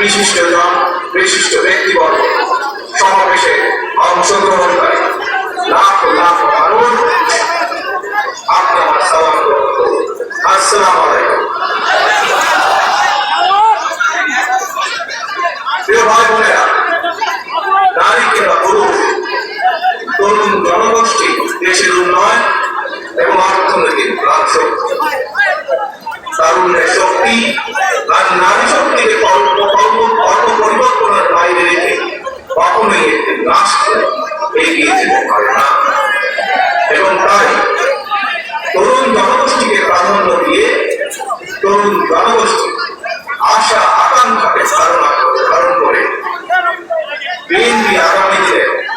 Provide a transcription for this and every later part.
বিশিষ্ট জন বিশিষ্ট ব্যক্তিবর্গ সমাবেশে অংশগ্রহণকারী লাখ লাখ মানুষ আপনার সালাম গ্রহণ করুন আসসালামু আলাইকুম। প্রিয় ভাই বোনেরা, নারী কিংবা পুরুষ, তরুণ জনগোষ্ঠী, দেশের উন্নয়ন এবং অর্থনৈতিক প্রাণ শক্তি তারুণ্যের শক্তি আর নারী শক্তিকে তরুণ জনগোষ্ঠীকে প্রাধান্য দিয়ে তরুণ জনগোষ্ঠী আশা, আকাঙ্ক্ষাকে ধারণা ধারণ করে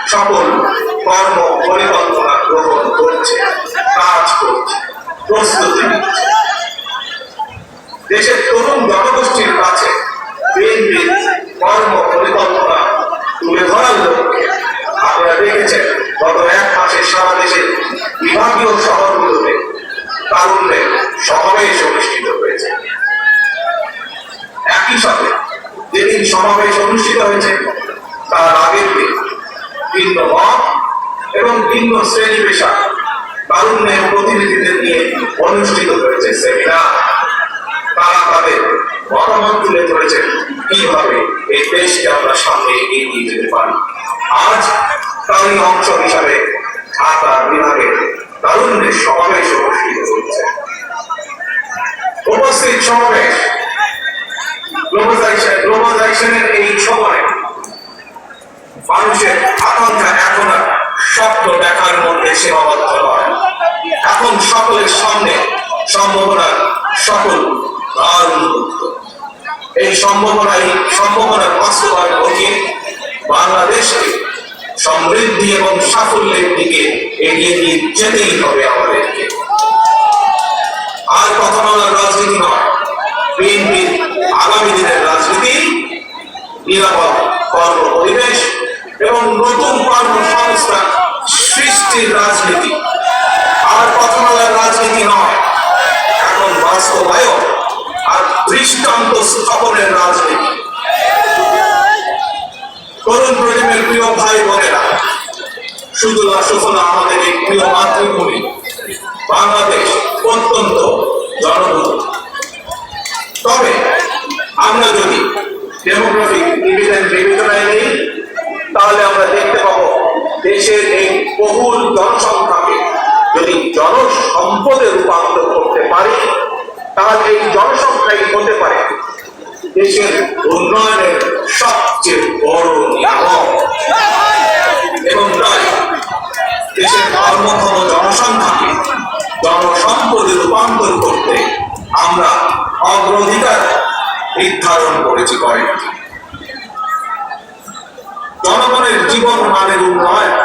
সকল কর্ম পরিকল্পনা গ্রহণ করছে, কাজ করছে, প্রস্তুতি এবং ভিন্ন শ্রেণি পেশা তারুণ্যের প্রতিনিধিদের নিয়ে অনুষ্ঠিত হয়েছে সেমিনার তারা তাদের মতামত তুলে ধরেছেন কীভাবে এই দেশকে আমরা সামনে এগিয়ে যেতে পারি। আজ তারই অংশ হিসাবে ঢাকা বিভাগে তারুণ্যের সমাবেশ অনুষ্ঠিত হচ্ছে উপস্থিত সমাবেশ গ্লোবালাইজেশন গ্লোবালাইজেশনের এই সময়ে মানুষের আকাঙ্ক্ষা স্বপ্ন দেখার মধ্যে সীমাবদ্ধ নয় এখন সকলের সামনে সম্ভাবনার সকল দ্বার এই সম্ভাবনাই সম্ভাবনার বাস্তবায়ন ঘটিয়ে বাংলাদেশকে সমৃদ্ধি এবং সাফল্যের দিকে এগিয়ে নিয়ে যেতেই হবে আমাদেরকে। আর কথা বলার রাজনীতি নয়। বিএনপির আগামী দিনের রাজনীতি নিরাপদ কর্ম পরিবেশ এবং নতুন কর্মসংস্থান সৃষ্টির রাজনীতি। আর কথা বলার রাজনীতি নয়, এখন বাস্তবায়ন আর দৃষ্টান্ত স্থাপনের রাজনীতি। তরুণ প্রজন্মের প্রিয় ভাই বোনেরা, শুধু না সুফলা আমাদের এই প্রিয় মাতৃভূমি, বাংলাদেশ অত্যন্ত জনবহুল তবে আমরা যদি ডেমোগ্রাফিক ডিভিশন বিবেচনায় নিই, তাহলে আমরা দেখতে পাবো দেশের এই বহুল জনসংখ্যাকে যদি জনসম্পদে রূপান্তর করতে পারি, তাহলে এই জনসংখ্যাই হতে পারে দেশের উন্নয়নের সবচেয়ে বড় নিয়ামক। এবং দেশের কর্মক্ষম জনসংখ্যাকে জনসম্পদে রূপান্তর করতে আমরা অগ্রাধিকার নির্ধারণ করেছি কয়েকটি। জনগণের জীবন মানের উন্নয়ন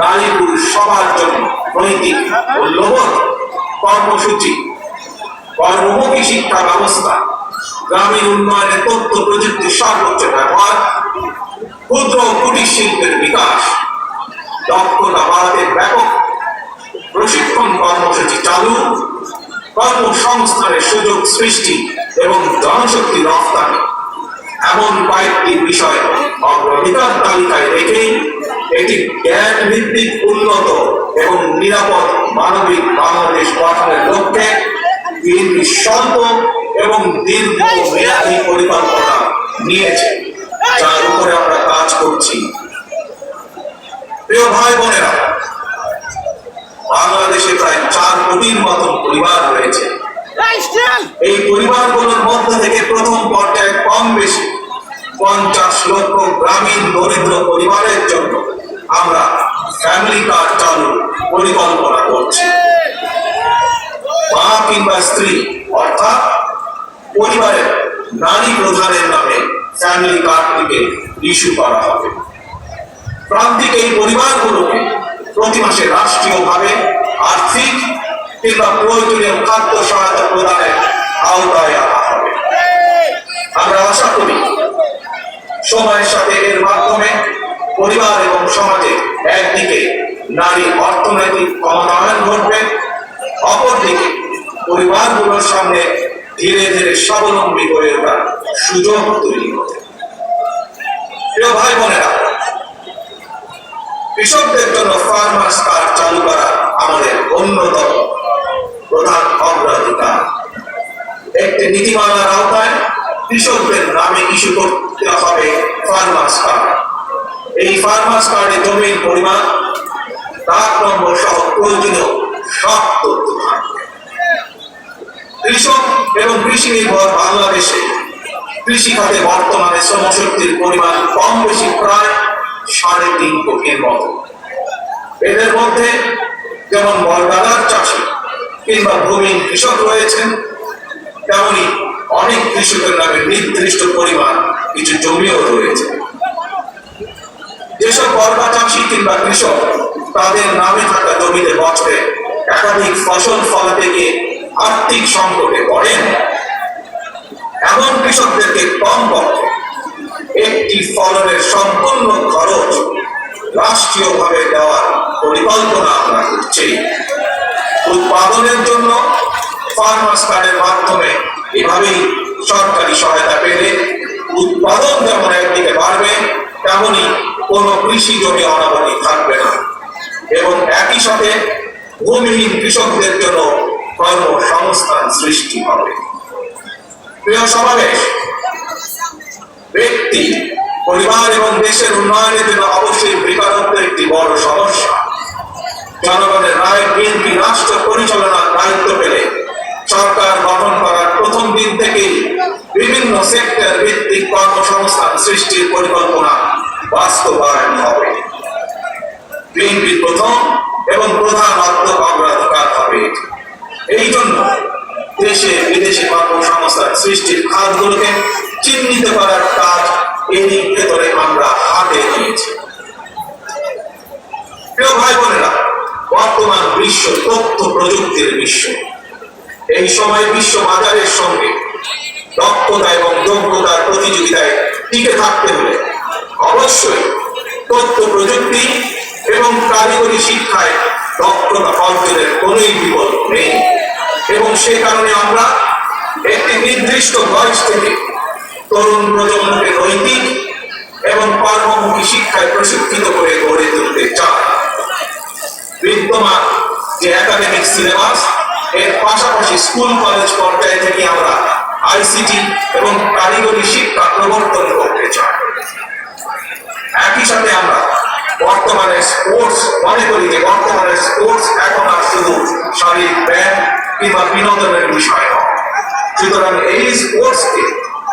নারী পুরুষ সবার জন্য নৈতিক মূল্যবোধ, কর্মসূচি, কর্মমুখী শিক্ষা ব্যবস্থা, গ্রামীণ উন্নয়নে তথ্য প্রযুক্তির সর্বোচ্চ ব্যবহার, ক্ষুদ্র কুটির শিল্পের বিকাশ, দক্ষতা বাড়াতে ব্যাপক প্রশিক্ষণ কর্মসূচি চালু, কর্মসংস্থানের সুযোগ সৃষ্টি এবং জনশক্তি রফতানি এমন কয়েকটি বিষয় অগ্রাধিকার তালিকায় রেখেই একটি জ্ঞান ভিত্তিক উন্নত এবং নিরাপদ মানবিক বাংলাদেশ গঠনের লক্ষ্যে বিএনপি স্বল্প এবং দীর্ঘ মেয়াদী পরিকল্পনা নিয়েছে যার উপরে আমরা কাজ করছি। প্রিয় ভাই বোনেরা বাংলাদেশে প্রায় চার কোটির মতন পরিবার রয়েছে। এই পরিবারগুলোর মধ্যে থেকে প্রথম পর্যায়ে কম বেশি পঞ্চাশ লক্ষ গ্রামীণ দরিদ্র পরিবারের জন্য আমরা ফ্যামিলি কার্ড চালুর পরিকল্পনা করছি। মা কিংবা স্ত্রী, অর্থাৎ পরিবারের নারী প্রধানের নামে ফ্যামিলি কার্ডটিকে ইস্যু করা হবে। প্রান্তিক এই পরিবারগুলোকে প্রতি মাসে রাষ্ট্রীয়ভাবে আর্থিক কিংবা প্রয়োজনীয় খাদ্য সহায়তা প্রদানের আওতায় আনা হবে। আমরা আশা করি সময়ের সাথে এর মাধ্যমে পরিবার এবং সমাজে একদিকে নারী অর্থনৈতিক ক্ষমতায়ন ঘটবে, অপরদিকে পরিবারগুলোর সামনে ধীরে ধীরে স্বাবলম্বী করে ওঠার সুযোগ তৈরি হবে। প্রিয় ভাই বোনেরা, কৃষকদের জন্য ফার্মার্স কার্ড চালু করা আমাদের অন্যতম প্রধান অগ্রাধিকার। একটি নীতিমালার আওতায় কৃষকদের নামে ইস্যু করতে হবে ফার্মার্স কার্ড। এই ফার্মার্স কার্ডে জমির পরিমাণ ডাক নম্বর সহ প্রয়োজনীয় সব তথ্য কৃষক এবং কৃষি নির্ভর বাংলাদেশে কৃষি খাতে বর্তমানে শ্রমশক্তির পরিমাণ কম বেশি প্রায় সাড়ে তিন কোটির মতো। এদের মধ্যে যেমন বলগাদার চাষি কিংবা ভূমিহীন কৃষক রয়েছেন, তেমনি অনেক কৃষকের নামে নির্দিষ্ট পরিমাণ কিছু জমিও রয়েছে। যেসব বর্গা চাষি কিংবা কৃষক, তাদের নামে থাকা জমিতে বছরে একাধিক ফসল ফলাতে গিয়ে আর্থিক সংকটে পড়েন। এমন কৃষকদেরকে কম পক্ষে একটি ফলনের সম্পূর্ণ খরচ রাষ্ট্রীয়ভাবে দেওয়ার পরিকল্পনা আমরা করছি। উৎপাদনের জন্য ফার্মার্স কার্ডের মাধ্যমে এভাবেই সরকারি সহায়তা পেলে উৎপাদন যেমন একদিকে বাড়বে, তেমনি কোনো কৃষি জমি অনাবাদি থাকবে না। এবং একই সাথে ভূমিহীন কৃষকদের জন্য কর্মসংস্থান সৃষ্টি হবে। প্রিয় সমাবেশ, ব্যক্তি, পরিবার এবং দেশের উন্নয়নের জন্য অবশ্যই বেকারত্ব একটি বড় সমস্যা। জনগণের রায়, বিএনপি রাষ্ট্র পরিচালনার দায়িত্ব পেলে সরকার গঠন করার প্রথম দিন থেকেই বিভিন্ন সেক্টর ভিত্তিক কর্মসংস্থান সৃষ্টির পরিকল্পনা বাস্তবায়ন হবে। বিএনপির প্রথম এবং প্রধান অর্থ অগ্রাধিকার হবে এই জন্য দেশে বিদেশে কর্মসংস্থান সৃষ্টির খাতগুলোকে চিহ্নিত করার কাজ এরই ভেতরে আমরা হাতে নিয়েছি। প্রিয় ভাই বোনেরা, বর্তমান বিশ্ব তথ্য প্রযুক্তির বিশ্ব। এই সময় বিশ্ব বাজারের সঙ্গে দক্ষতা এবং যোগ্যতার প্রতিযোগিতায় টিকে থাকতে হলে অবশ্যই তথ্য প্রযুক্তি এবং কারিগরি শিক্ষায় দক্ষতা অর্জনের কোনোই বিকল্প নেই। এবং সে কারণে আমরা একটি নির্দিষ্ট বয়স থেকে তরুণ প্রজন্মকে নৈতিক এবং কর্মমুখী শিক্ষায় প্রশিক্ষিত করে গড়ে তুলতে চাই। বিদ্যমান যে একাডেমিক সিলেবাস এর পাশাপাশি স্কুল, কলেজ পর্যায়ে থেকে আমরা আইসিটি এবং কারিগরি শিক্ষা প্রবর্তন করতে চাই। একই সাথে আমরা বর্তমানে স্পোর্টস, মনে করি যে বর্তমানে স্পোর্টস এখন আর শুধু শারীরিক ব্যায়াম কিংবা বিনোদনের বিষয় নয়। সুতরাং এই স্পোর্টসকে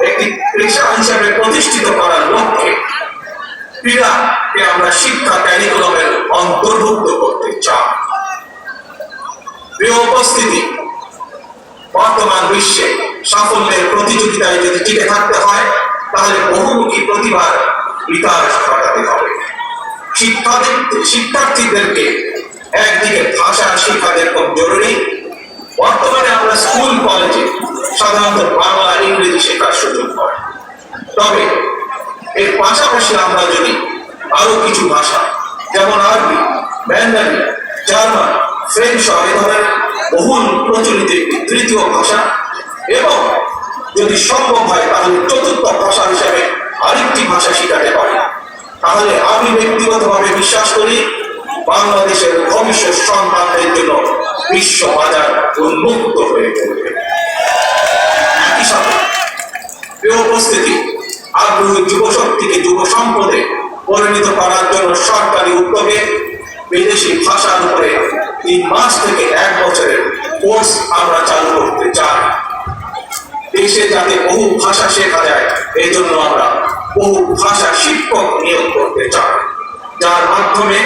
একটি পেশা হিসাবে প্রতিষ্ঠিত করার লক্ষ্যে ক্রীড়াকে আমরা শিক্ষা ক্যারিকুলামের অন্তর্ভুক্ত করতে চাই। উপস্থিতি, বর্তমান বিশ্বে সাফল্যের প্রতিযোগিতায় যদি টিকে থাকতে হয়, তাহলে বহুমুখী প্রতিভার বিকাশ ঘটাতে হবে। শিক্ষার্থীদেরকে একদিকে ভাষা শিক্ষা যেরকম জরুরি। বর্তমানে আমরা স্কুল, কলেজে সাধারণত বাংলা, ইংরেজি শেখার সুযোগ হয় তবে এর পাশাপাশি আমরা যদি আরও কিছু ভাষা, যেমন আরবি ম্যান্ডারি জার্মান ফ্রেঞ্চ এ বহুল প্রচলিত একটি তৃতীয় ভাষা এবং যদি সম্ভব হয় তাহলে চতুর্থ ভাষা হিসাবে আরেকটি ভাষা শেখাতে পারি। তাহলে আমি ব্যক্তিগতভাবে বিশ্বাস করি বাংলাদেশের ভবিষ্যৎ সন্তানদের জন্য বিশ্ব বাজার উন্মুক্ত হয়ে পড়বে। উপস্থিতি, আগ্রহী যুব শক্তিকে যুব সম্পদে পরিণত করার জন্য সরকারি উদ্যোগে বিদেশি ভাষার তিন মাস থেকে এক বছরের কোর্স আমরা চালু করতে চাই। দেশে যাতে বহু ভাষা শেখা যায়, এই জন্য আমরা বহু ভাষা শিক্ষক নিয়োগ করতে চাই। যার মাধ্যমে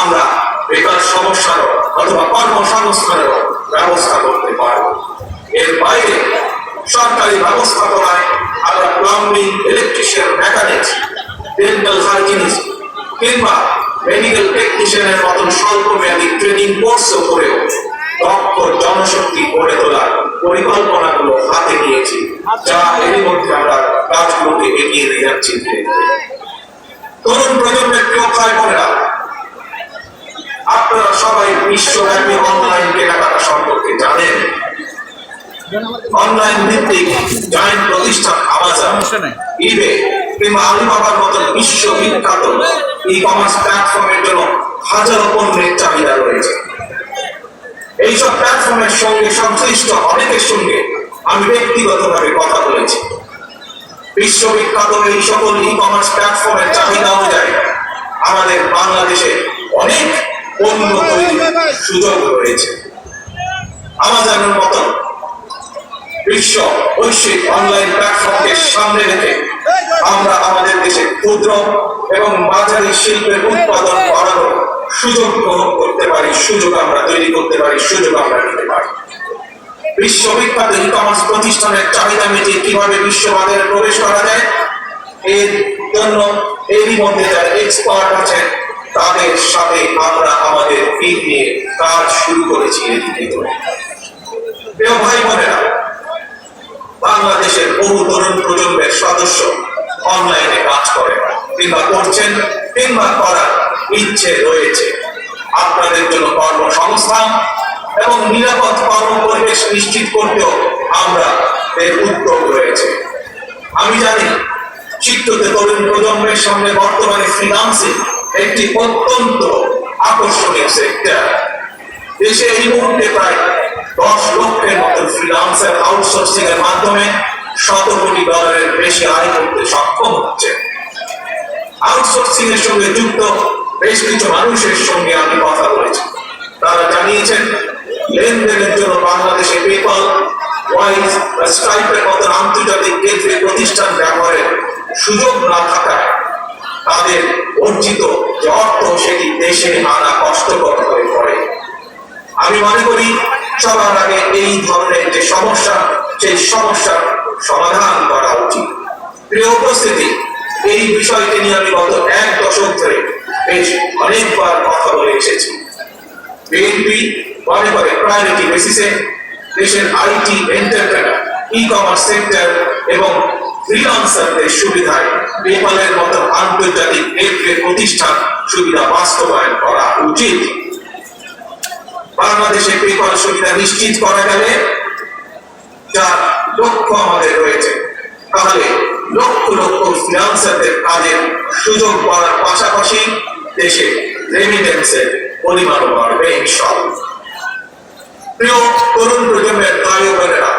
আমরা বেকার সমস্যারও অথবা কর্মসংস্থানেরও ব্যবস্থা করতে পারব। এর বাইরে সরকারি ব্যবস্থাপনায় আমরা plumbing, electrician, mechanics dental hygienist কিংবা মেডিকেল টেকনিশিয়ানের মতন স্বল্প মেয়াদী ট্রেনিং কোর্সও করেও দক্ষ জনশক্তি গড়ে তোলার পরিকল্পনাগুলো হাতে নিয়েছি যা এরই মধ্যে আমরা কাজগুলোকে এগিয়ে নিয়ে যাচ্ছি। তরুণ প্রজন্মের আপনারা সবাই বিশ্বব্যাপী অনলাইন কেনাকাটা সম্পর্কে জানেন। অনলাইন ভিত্তিক জয়েন্ট প্রতিষ্ঠান আমাজন ইবে কিংবা আলিবাবার মতন বিশ্ববিখ্যাত ই কমার্স প্ল্যাটফর্মের জন্য হাজারো পণ্যের চাহিদা রয়েছে। এইসব প্ল্যাটফর্মের সঙ্গে সংশ্লিষ্ট অনেকের সঙ্গে আমি ব্যক্তিগতভাবে কথা বলেছি। বিশ্ববিখ্যাত এই সকল ই কমার্স প্ল্যাটফর্মের চাহিদা অনুযায়ী আমাদের বাংলাদেশে অনেক পণ্য তৈরির সুযোগ রয়েছে। আমাজনের মতন বিশ্ব বৈশ্বিক অনলাইন প্ল্যাটফর্মকে ক্ষুদ্র এবং মাঝারি শিল্পের উৎপাদন বাড়ানোর সুযোগ গ্রহণ করতে পারি, সুযোগ আমরা তৈরি করতে পারি, সুযোগ আমরা নিতে পারি। বিশ্ববিখ্যাত ই কমার্স প্রতিষ্ঠানের চাহিদা মিটিয়ে কীভাবে বিশ্ববাজারে প্রবেশ করা যায়, এর জন্য এরই মধ্যে যারা এক্সপার্ট আছেন, তাদের সাথে আমরা আমাদের টিম নিয়ে কাজ শুরু করেছি প্রিয় ভাই বোনেরা কিংবা করছেন, কিংবা করার ইচ্ছে রয়েছে। আপনাদের জন্য কর্মসংস্থান এবং নিরাপদ কর্ম পরিবেশ নিশ্চিত করতেও আমরা এর উদ্যোগ রয়েছে। আমি জানি, শিক্ষিত তরুণ প্রজন্মের সামনে বর্তমানে ফিনান্সিং একটি অত্যন্ত আকর্ষণীয় সেক্টর দেশে এই মুহূর্তে প্রায় দশ লক্ষের মতো ফ্রিলান্সার আউটসোর্সিং এর মাধ্যমে শত কোটি ডলারের বেশি আয় করতে সক্ষম হচ্ছে। আউটসোর্সিং এর সঙ্গে যুক্ত বেশ কিছু মানুষের সঙ্গে আমি কথা বলেছি। তারা জানিয়েছেন, লেনদেনের জন্য বাংলাদেশে পেপাল ওয়াইজ বা স্ট্রাইপের মতো আন্তর্জাতিক গেটওয়ে প্রতিষ্ঠান ব্যবহারের সুযোগ না থাকায় তাদের অর্জিত যে অর্থ সেটি দেশে আনা কষ্টকর হয়ে পড়ে। আমি মনে করি, সবার আগে এই ধরনের যে সমস্যা, সেই সমস্যার সমাধান করা উচিত। প্রিয় উপস্থিতি এই বিষয়টি নিয়ে আমি গত এক দশক ধরে বেশ অনেকবার কথা বলে এসেছি। বিএনপি মনে করে প্রায়োরিটি বেসিসে দেশের IT entrepreneur e commerce sector এবং ফ্রিলান্সারদের সুবিধায় পেপালের মতো আন্তর্জাতিক গেটওয়ে প্রতিষ্ঠান সুবিধা বাস্তবায়ন করা উচিত। বাংলাদেশে পেপাল সুবিধা নিশ্চিত করা গেলে যার লক্ষ্য আমাদের রয়েছে। তাহলে লক্ষ লক্ষ ফিনান্সারদের কাজের সুযোগ পাওয়ার পাশাপাশি দেশে রেমিটেন্সের পরিমাণও বাড়বে ইনশাআল্লাহ। প্রিয় তরুণ প্রজন্মের ভাই বোনেরা,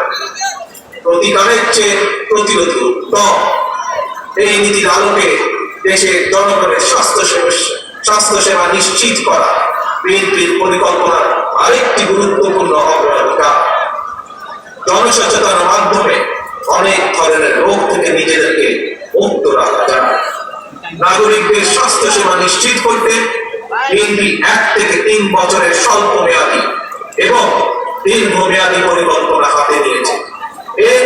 প্রতিকারের চেয়ে প্রতিরোধী উত্তম। এই নীতির আলোকে দেশের জনগণের স্বাস্থ্য সেবা স্বাস্থ্য সেবা নিশ্চিত করা বিএনপির পরিকল্পনার আরেকটি গুরুত্বপূর্ণ অগ্রাধিকার। জনসচেতনার মাধ্যমে অনেক ধরনের রোগ থেকে নিজেদেরকে মুক্ত রাখা। যায় নাগরিকদের স্বাস্থ্য সেবা নিশ্চিত করতে এক থেকে তিন বছরের স্বল্প মেয়াদী এবং দীর্ঘমেয়াদী পরিবর্তন হাতে নিয়েছে। এর